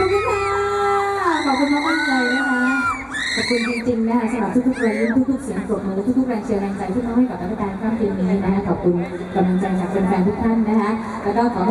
ขอบคุณค่ะ ขอบคุณมากตั้งใจนะคะ ขอบคุณจริงๆนะคะสำหรับทุกๆแรงยิ้ทุกๆเสียงกดมือทุกๆแรงเชียร์แรงใจที่มอบให้กับรัฐบาลครั้งปีนี้นะคะ ขอบคุณกำลังใจจากแฟนๆทุกท่านนะคะ แล้วก็ขอ